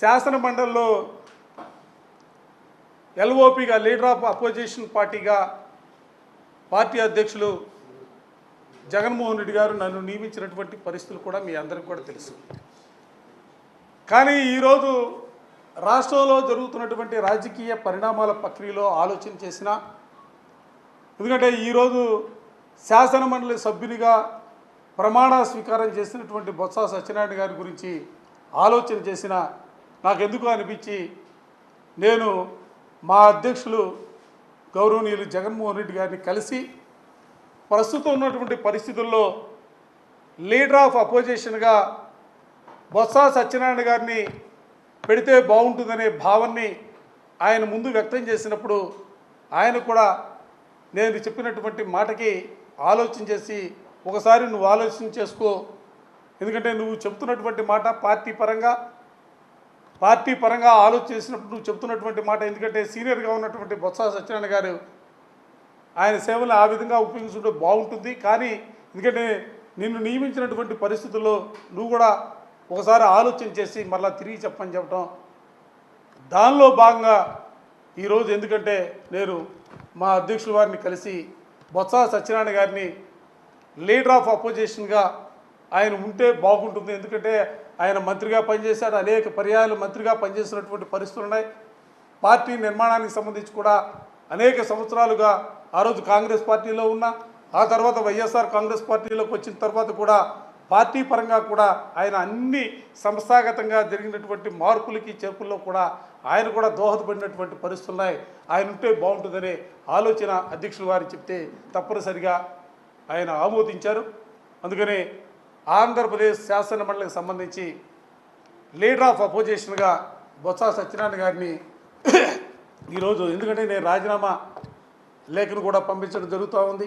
శాసన మండలిలో ఎల్ఓపిగా లీడర్ ఆఫ్ అపోజిషన్ పార్టీగా పార్టీ అధ్యక్షులు జగన్మోహన్ రెడ్డి గారు నన్ను నియమించినటువంటి పరిస్థితులు కూడా మీ అందరికీ కూడా తెలుసు. కానీ ఈరోజు రాష్ట్రంలో జరుగుతున్నటువంటి రాజకీయ పరిణామాల ప్రక్రియలో ఆలోచన చేసిన ఎందుకంటే ఈరోజు శాసన మండలి సభ్యునిగా ప్రమాణ స్వీకారం చేసినటువంటి బొత్స సత్యనారాయణ గారి గురించి ఆలోచన చేసిన నాకెందుకు అనిపించి నేను మా అధ్యక్షులు గౌరవనీయులు జగన్మోహన్ రెడ్డి గారిని కలిసి ప్రస్తుతం ఉన్నటువంటి పరిస్థితుల్లో లీడర్ ఆఫ్ అపోజిషన్గా బొత్స సత్యనారాయణ గారిని పెడితే బాగుంటుందనే భావాన్ని ఆయన ముందు వ్యక్తం చేసినప్పుడు ఆయన కూడా నేను చెప్పినటువంటి మాటకి ఆలోచన చేసి ఒకసారి నువ్వు ఆలోచన చేసుకో. ఎందుకంటే నువ్వు చెప్తున్నటువంటి మాట పార్టీ పరంగా పార్టీ పరంగా ఆలోచించినప్పుడు నువ్వు చెప్తున్నటువంటి మాట ఎందుకంటే సీనియర్గా ఉన్నటువంటి బొత్స సత్యనారాయణ గారు ఆయన సేవలు ఆ విధంగా ఉపయోగించుకుంటే బాగుంటుంది. కానీ ఎందుకంటే నిన్ను నియమించినటువంటి పరిస్థితుల్లో నువ్వు కూడా ఒకసారి ఆలోచన చేసి మరలా తిరిగి చెప్పని చెప్పడం దానిలో భాగంగా ఈరోజు ఎందుకంటే నేను మా అధ్యక్షుల వారిని కలిసి బొత్స సత్యనారాయణ గారిని లీడర్ ఆఫ్ అపోజిషన్గా ఆయన ఉంటే బాగుంటుంది. ఎందుకంటే ఆయన మంత్రిగా పనిచేశాడు. అనేక పర్యాయాలు మంత్రిగా పనిచేసినటువంటి పరిస్థితులు ఉన్నాయి. పార్టీ నిర్మాణానికి సంబంధించి కూడా అనేక సంవత్సరాలుగా ఆ రోజు కాంగ్రెస్ పార్టీలో ఉన్న ఆ తర్వాత వైఎస్ఆర్ కాంగ్రెస్ పార్టీలోకి వచ్చిన తర్వాత కూడా పార్టీ పరంగా కూడా ఆయన అన్ని సంస్థాగతంగా జరిగినటువంటి మార్పులకి చేర్పుల్లో కూడా ఆయన కూడా దోహదపడినటువంటి పరిస్థితులు ఉన్నాయి. ఆయన ఉంటే బాగుంటుందనే ఆలోచన అధ్యక్షులు వారు చెప్తే తప్పనిసరిగా ఆయన ఆమోదించారు. అందుకని ఆంధ్రప్రదేశ్ శాసనమండలికి సంబంధించి లీడర్ ఆఫ్ అపోజిషన్గా బొత్స సత్యనారాయణ గారిని ఈరోజు ఎందుకంటే నేను రాజీనామా లేఖను కూడా పంపించడం జరుగుతూ ఉంది.